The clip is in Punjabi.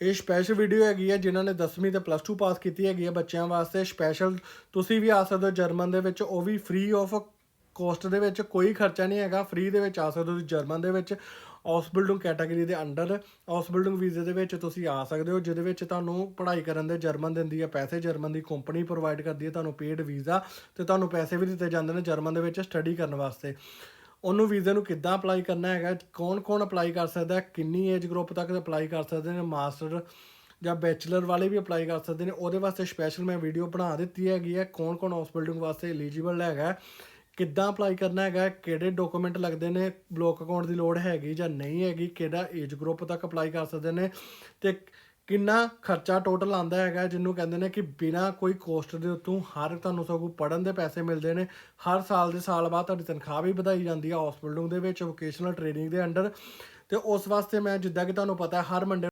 ਇਹ ਸਪੈਸ਼ਲ ਵੀਡੀਓ ਹੈਗੀ ਹੈ ਜਿਨ੍ਹਾਂ ਨੇ 10ਵੀਂ ਤੇ ਪਲੱਸ 2 ਪਾਸ ਕੀਤੀ ਹੈਗੀ ਹੈ ਬੱਚਿਆਂ ਵਾਸਤੇ। ਸਪੈਸ਼ਲ ਤੁਸੀਂ ਵੀ ਆ ਸਕਦੇ ਹੋ ਜਰਮਨ ਦੇ ਵਿੱਚ, ਉਹ ਵੀ ਫ੍ਰੀ ਆਫ ਕੋਸਟ ਦੇ ਵਿੱਚ, ਕੋਈ ਖਰਚਾ ਨਹੀਂ ਹੈਗਾ ਫ੍ਰੀ ਦੇ ਵਿੱਚ ਆ ਸਕਦੇ ਹੋ ਤੁਸੀਂ ਜਰਮਨ ਦੇ ਵਿੱਚ। ਆਸਬਿਲਡਿੰਗ ਕੈਟਾਗਰੀ ਦੇ ਅੰਡਰ ਆਸਬਿਲਡਿੰਗ ਵੀਜ਼ੇ ਦੇ ਵਿੱਚ ਤੁਸੀਂ ਆ ਸਕਦੇ ਹੋ, ਜਿਹਦੇ ਵਿੱਚ ਤੁਹਾਨੂੰ ਪੜ੍ਹਾਈ ਕਰਨ ਦੇ ਜਰਮਨ ਦਿੰਦੀ ਹੈ ਪੈਸੇ ਜਰਮਨ ਦੀ ਕੰਪਨੀ ਪ੍ਰੋਵਾਈਡ ਕਰਦੀ ਹੈ ਤੁਹਾਨੂੰ ਪੇਡ ਵੀਜ਼ਾ ਤੇ ਤੁਹਾਨੂੰ ਪੈਸੇ ਵੀ ਦਿੱਤੇ ਜਾਂਦੇ ਨੇ ਜਰਮਨ ਦੇ ਵਿੱਚ ਸਟੱਡੀ ਕਰਨ ਵਾਸਤੇ। ਉਹਨੂੰ ਵੀਜ਼ੇ ਨੂੰ ਕਿੱਦਾਂ ਅਪਲਾਈ ਕਰਨਾ ਹੈਗਾ, ਕੌਣ-ਕੌਣ ਅਪਲਾਈ ਕਰ ਸਕਦਾ ਹੈ, ਕਿੰਨੀ ਏਜ ਗਰੁੱਪ ਤੱਕ ਅਪਲਾਈ ਕਰ ਸਕਦੇ ਨੇ ਮਾਸਟਰ ਜਾਂ ਬੈਚਲਰ ਵਾਲੇ ਵੀ ਅਪਲਾਈ ਕਰ ਸਕਦੇ ਨੇ, ਉਹਦੇ ਵਾਸਤੇ ਸਪੈਸ਼ਲ ਮੈਂ ਵੀਡੀਓ ਬਣਾ ਦਿੱਤੀ ਹੈਗੀ ਹੈ, ਕੌਣ-ਕੌਣ ਹਾਊਸ ਬਿਲਡਿੰਗ ਵਾਸਤੇ ਐਲੀਜੀਬਲ ਹੈਗਾ ਕਿੱਦਾਂ ਅਪਲਾਈ ਕਰਨਾ ਹੈਗਾ ਕਿਹੜੇ ਡਾਕੂਮੈਂਟ ਲੱਗਦੇ ਨੇ ਬਲੋਕ ਅਕਾਊਂਟ ਦੀ ਲੋੜ ਹੈਗੀ ਜਾਂ ਨਹੀਂ ਹੈਗੀ, ਕਿਹੜਾ ਏਜ ਗਰੁੱਪ ਤੱਕ ਅਪਲਾਈ ਕਰ ਸਕਦੇ ਨੇ, ਤੇ ਕਿੰਨਾ ਖਰਚਾ ਟੋਟਲ ਆਂਦਾ ਹੈਗਾ ਜਿਹਨੂੰ ਕਹਿੰਦੇ ਨੇ ਕਿ ਬਿਨਾ ਕੋਈ ਕੋਸਟ ਦੇ ਉੱਤੋਂ ਹਰ ਤੁਹਾਨੂੰ ਸਗੋਂ ਪੜਨ ਦੇ ਪੈਸੇ ਮਿਲਦੇ ਨੇ। ਹਰ ਸਾਲ ਦੇ ਸਾਲ ਬਾਅਦ ਤੁਹਾਡੀ ਤਨਖਾਹ ਵੀ ਵਧਾਈ ਜਾਂਦੀ ਹੈ ਹਾਊਸ ਦੇ ਵਿੱਚ ਵੋਕੇਸ਼ਨਲ ਟ੍ਰੇਨਿੰਗ ਦੇ ਅੰਡਰ ਤੇ ਉਸ ਵਾਸਤੇ ਮੈਂ ਜਿੱਦਾਂ ਕਿ ਤੁਹਾਨੂੰ ਪਤਾ, ਹਰ ਮੰਡੇ